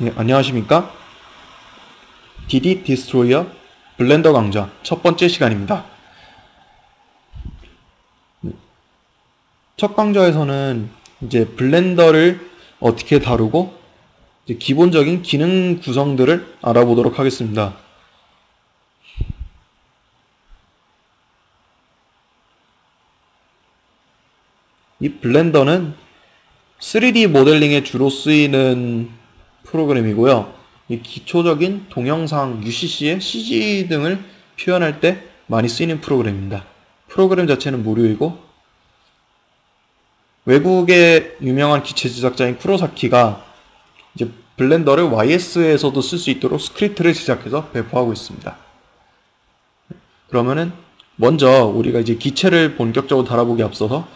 네, 안녕하십니까? DD 디스트로이어 블렌더 강좌 첫 번째 시간입니다. 첫 강좌에서는 이제 블렌더를 어떻게 다루고 기본적인 기능 구성들을 알아보도록 하겠습니다. 이 블렌더는 3D 모델링에 주로 쓰이는 프로그램이고요. 이 기초적인 동영상, UCC의 CG 등을 표현할 때 많이 쓰이는 프로그램입니다. 프로그램 자체는 무료이고 외국의 유명한 기체 제작자인 쿠로사키가 이제 블렌더를 YS에서도 쓸 수 있도록 스크립트를 제작해서 배포하고 있습니다. 그러면은 먼저 우리가 이제 기체를 본격적으로 달아보기 앞서서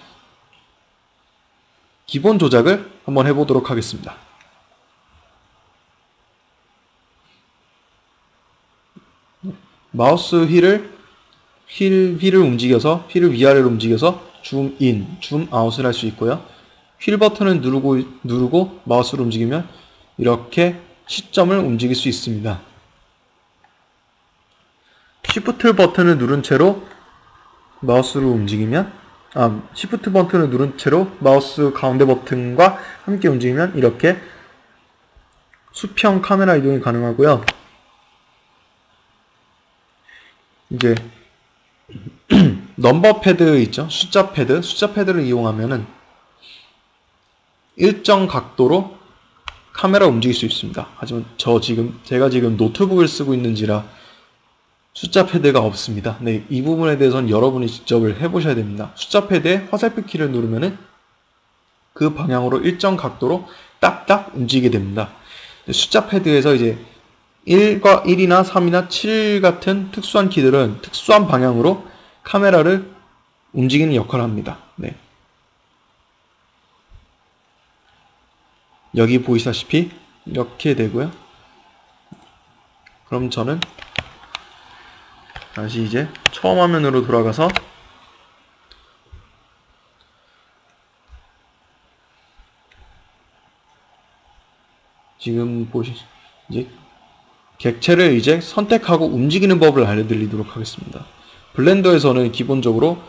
기본 조작을 한번 해보도록 하겠습니다. 마우스 휠을 휠, 휠을 움직여서 휠을 위아래로 움직여서 줌 인, 줌 아웃을 할 수 있고요. 휠 버튼을 누르고 누르고 마우스를 움직이면 이렇게 시점을 움직일 수 있습니다. Shift 버튼을 누른 채로 마우스를 움직이면 아, Shift 버튼을 누른 채로 마우스 가운데 버튼과 함께 움직이면 이렇게 수평 카메라 이동이 가능하고요. 이제 넘버 패드 있죠? 숫자 패드, 숫자 패드를 이용하면은 일정 각도로 카메라 움직일 수 있습니다. 하지만 저 지금 제가 지금 노트북을 쓰고 있는지라 숫자 패드가 없습니다. 네, 이 부분에 대해서는 여러분이 직접 해보셔야 됩니다. 숫자 패드에 화살표 키를 누르면은 그 방향으로 일정 각도로 딱딱 움직이게 됩니다. 숫자 패드에서 이제 1과 1이나 3이나 7 같은 특수한 키들은 특수한 방향으로 카메라를 움직이는 역할을 합니다. 네. 여기 보이시다시피 이렇게 되고요. 그럼 저는 다시 이제 처음 화면으로 돌아가서 지금 보시 이제 객체를 이제 선택하고 움직이는 법을 알려드리도록 하겠습니다. 블렌더에서는 기본적으로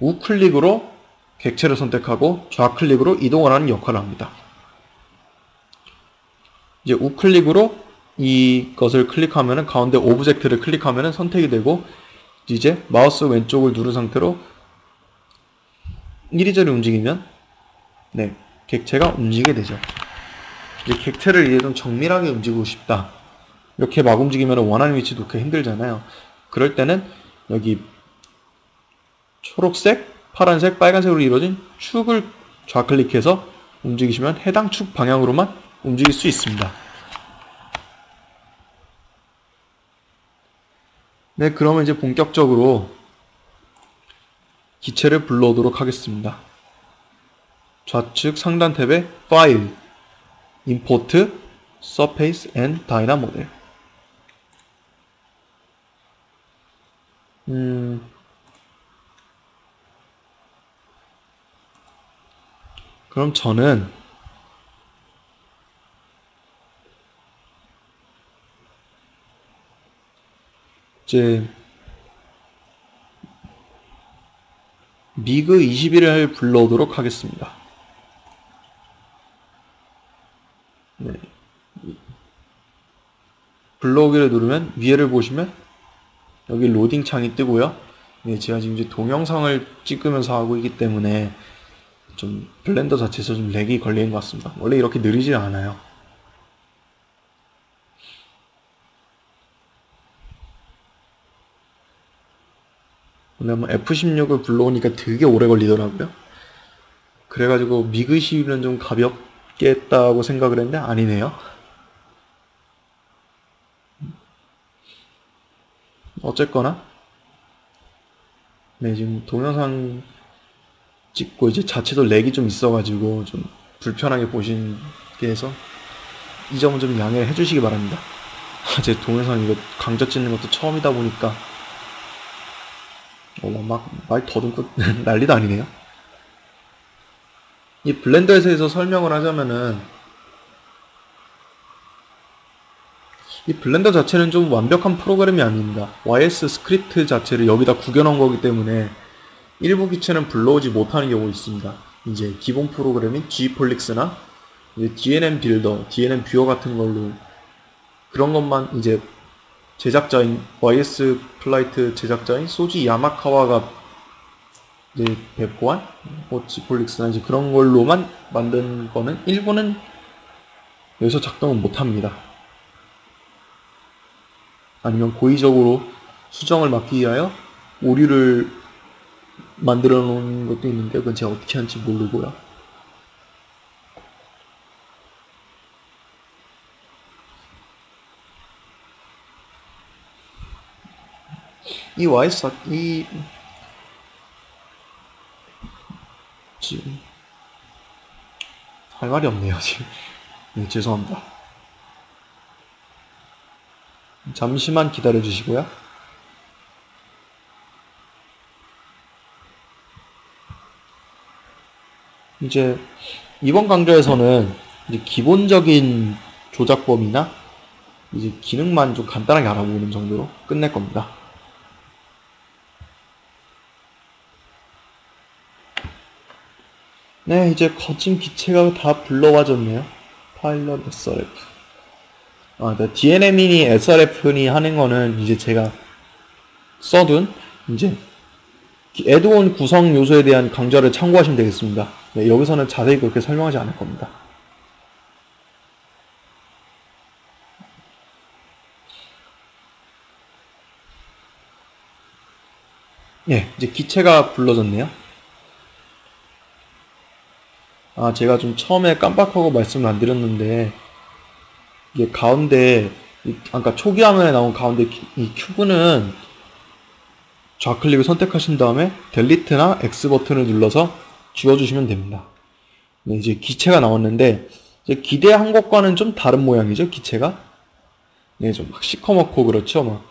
우클릭으로 객체를 선택하고 좌클릭으로 이동을 하는 역할을 합니다. 이제 우클릭으로 이것을 클릭하면 가운데 오브젝트를 클릭하면 선택이 되고 이제 마우스 왼쪽을 누른 상태로 이리저리 움직이면 네 객체가 움직이게 되죠. 이제 객체를 이제 좀 정밀하게 움직이고 싶다. 이렇게 막 움직이면 원하는 위치 놓기 힘들잖아요. 그럴 때는 여기 초록색, 파란색, 빨간색으로 이루어진 축을 좌클릭해서 움직이시면 해당 축 방향으로만 움직일 수 있습니다. 네, 그러면 이제 본격적으로 기체를 불러오도록 하겠습니다. 좌측 상단 탭에 파일, import, surface and dynamodel. 음, 그럼 저는 이제 미그 21을 불러오도록 하겠습니다. 네. 불러오기를 누르면 위에를 보시면 여기 로딩 창이 뜨고요. 네, 제가 지금 이제 동영상을 찍으면서 하고 있기 때문에 좀 블렌더 자체에서 좀 렉이 걸리는 것 같습니다. 원래 이렇게 느리지 않아요. 근데 뭐 F16을 불러오니까 되게 오래 걸리더라고요. 그래가지고 미그 11은 좀 가볍게 했다고 생각을 했는데 아니네요. 어쨌거나 네 지금 동영상 찍고 이제 자체도 렉이 좀 있어가지고 좀 불편하게 보시게 해서 이 점은 좀 양해를 해주시기 바랍니다. 제 동영상 이거 강좌 찍는 것도 처음이다 보니까 어, 막말 더듬고 난리도 아니네요. 이 블렌더에서 설명을 하자면은 이 블렌더 자체는 좀 완벽한 프로그램이 아닙니다. YS 스크립트 자체를 여기다 구겨놓은 거기 때문에 일부 기체는 불러오지 못하는 경우가 있습니다. 이제 기본 프로그램인 G폴릭스나 DNM 빌더, DNM 뷰어 같은 걸로 그런 것만 이제 제작자인 YS 플라이트 제작자인 소지 야마카와가 이제 배포한 뭐 G폴릭스나 이제 그런 걸로만 만든 거는 일부는 여기서 작동을 못합니다. 아니면 고의적으로 수정을 막기 위하여 오류를 만들어 놓은 것도 있는데 그건 제가 어떻게 하는지 모르고요. 이 와이스 이 지금 할 말이 없네요 지금 네, 죄송합니다 잠시만 기다려 주시고요 이제 이번 강좌에서는 이제 기본적인 조작법이나 이제 기능만 좀 간단하게 알아보는 정도로 끝낼 겁니다. 네, 이제 거친 기체가 다 불러와졌네요. 파일럿 SRF. 아, 네, DNM이니 SRF니 하는 거는 이제 제가 써둔 이제 애드온 구성 요소에 대한 강좌를 참고하시면 되겠습니다. 네, 여기서는 자세히 그렇게 설명하지 않을 겁니다. 예, 이제 기체가 불러졌네요. 아, 제가 좀 처음에 깜빡하고 말씀을 안 드렸는데, 이게 가운데, 아까 초기 화면에 나온 가운데 이 큐브는 좌클릭을 선택하신 다음에 델리트나 X 버튼을 눌러서 지워주시면 됩니다. 네, 이제 기체가 나왔는데 이제 기대한 것과는 좀 다른 모양이죠, 기체가. 네, 좀 막 시커멓고 그렇죠, 막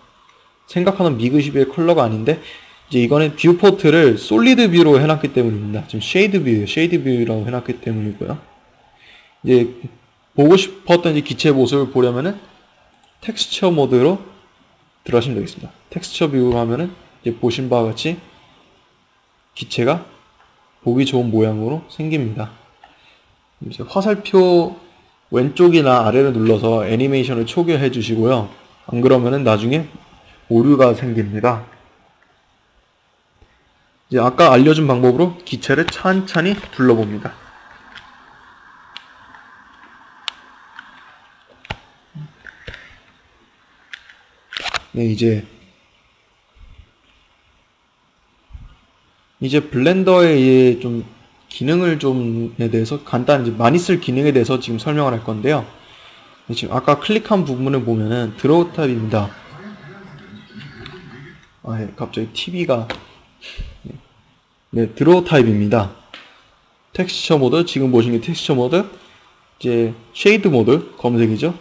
생각하는 미그 11의 컬러가 아닌데 이제 이거는 뷰 포트를 솔리드 뷰로 해놨기 때문입니다. 지금 쉐이드 뷰예요, 쉐이드 뷰라고 해놨기 때문이고요. 이제 보고 싶었던 이 기체 모습을 보려면은 텍스처 모드로 들어가시면 되겠습니다. 텍스처 뷰 하면은 이제 보신 바와 같이 기체가 보기 좋은 모양으로 생깁니다. 이제 화살표 왼쪽이나 아래를 눌러서 애니메이션을 초기화해 주시고요. 안 그러면은 나중에 오류가 생깁니다. 이제 아까 알려준 방법으로 기체를 찬찬히 둘러봅니다. 네, 이제 이제 블렌더의 좀 기능을 좀에 대해서 간단 이제 많이 쓸 기능에 대해서 지금 설명을 할 건데요. 지금 아까 클릭한 부분을 보면은 드로우 탑입니다. 아, 예, 갑자기 TV가 네, 드로우 타입입니다. 텍스처 모드, 지금 보시는 게 텍스처 모드, 이제 쉐이드 모드, 검색이죠.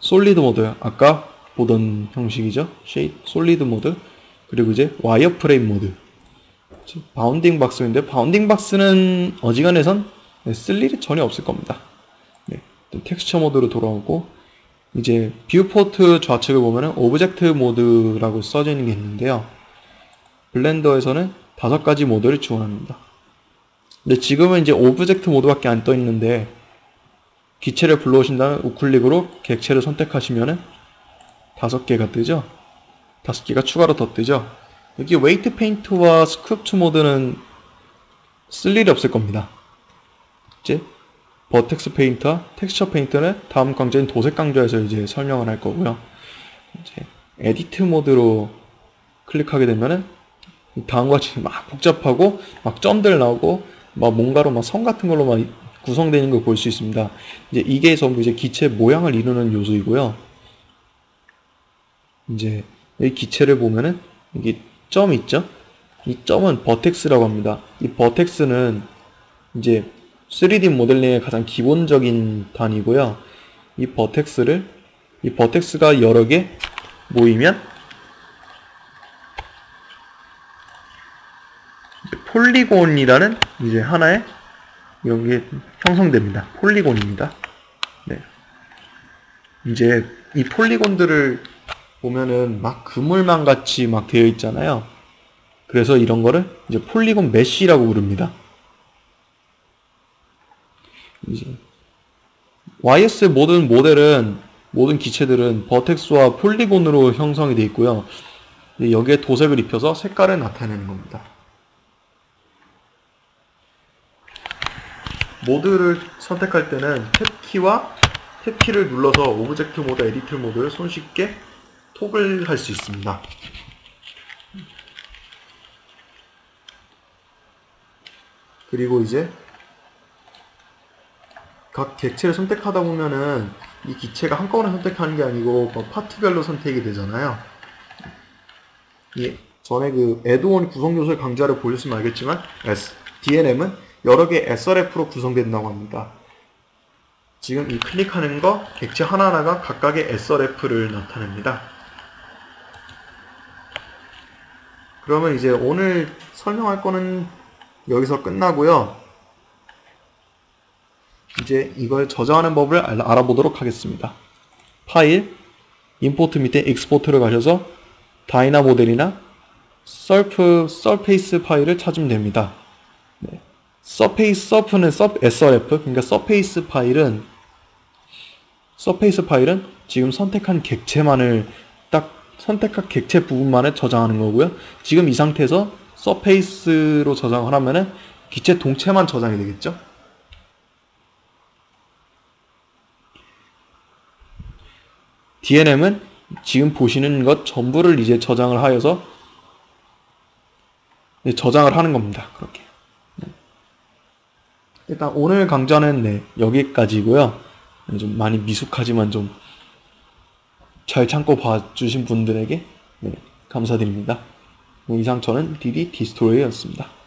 솔리드 모드, 아까 보던 형식이죠. 쉐이드, 솔리드 모드, 그리고 이제 와이어 프레임 모드. 바운딩 박스인데 바운딩 박스는 어지간해선 네, 쓸 일이 전혀 없을 겁니다. 네, 텍스처 모드로 돌아오고 이제 뷰포트 좌측을 보면은 오브젝트 모드라고 써져 있는 게 있는데요. 블렌더에서는 다섯 가지 모드를 지원합니다. 근데 지금은 이제 오브젝트 모드밖에 안 떠 있는데 기체를 불러오신 다음 우클릭으로 객체를 선택하시면은 다섯 개가 뜨죠. 다섯 개가 추가로 더 뜨죠. 여기 웨이트 페인트와 스크립트 모드는 쓸 일이 없을 겁니다. 이제 버텍스 페인트와 텍스처 페인트는 다음 강좌인 도색 강좌에서 이제 설명을 할 거고요. 이제 에디트 모드로 클릭하게 되면은 다음과 같이 막 복잡하고 막 점들 나오고 막 뭔가로 막 선 같은 걸로 막 구성되는 걸 볼 수 있습니다. 이제 이게 전부 이제 기체 모양을 이루는 요소이고요. 이제 이 기체를 보면은 이게 점 있죠? 이 점은 버텍스라고 합니다. 이 버텍스는 이제 3D 모델링의 가장 기본적인 단위고요. 이 버텍스를 이 버텍스가 여러 개 모이면 폴리곤이라는 이제 하나의 게 형성됩니다. 폴리곤입니다. 네. 이제 이 폴리곤들을 보면은 막 그물망 같이 막 되어 있잖아요. 그래서 이런 거를 이제 폴리곤 메쉬라고 부릅니다. 이제 YS 모든 모델은 모든 기체들은 버텍스와 폴리곤으로 형성이 되어 있고요. 여기에 도색을 입혀서 색깔을 나타내는 겁니다. 모드를 선택할 때는 탭키와 탭키를 눌러서 오브젝트 모드, 에디트 모드를 손쉽게 톱을 할 수 있습니다. 그리고 이제 각 객체를 선택하다 보면은 이 기체가 한꺼번에 선택하는 게 아니고 뭐 파트별로 선택이 되잖아요. 이 전에 그 에드온 구성 요소의 강좌를 보셨으면 알겠지만 S, DNM은 여러 개의 SRF로 구성된다고 합니다. 지금 이 클릭하는 거 객체 하나하나가 각각의 SRF를 나타냅니다. 그러면 이제 오늘 설명할 거는 여기서 끝나고요. 이제 이걸 저장하는 법을 알아보도록 하겠습니다. 파일, 임포트 밑에 익스포트를 가셔서 다이나 모델이나 서프, 서페이스 파일을 찾으면 됩니다. 네. 서페이스, 서프는 서, srf, 그러니까 서페이스 파일은 서페이스 파일은 지금 선택한 객체만을 딱 선택한 객체 부분만을 저장하는 거고요. 지금 이 상태에서 서페이스로 저장을 하면은 기체 동체만 저장이 되겠죠. DNM은 지금 보시는 것 전부를 이제 저장을 하여서 저장을 하는 겁니다. 그렇게. 네. 일단 오늘 강좌는 네, 여기까지고요. 좀 많이 미숙하지만 좀 잘 참고 봐주신 분들에게 네, 감사드립니다. 이상 저는 디디 디스토리였습니다.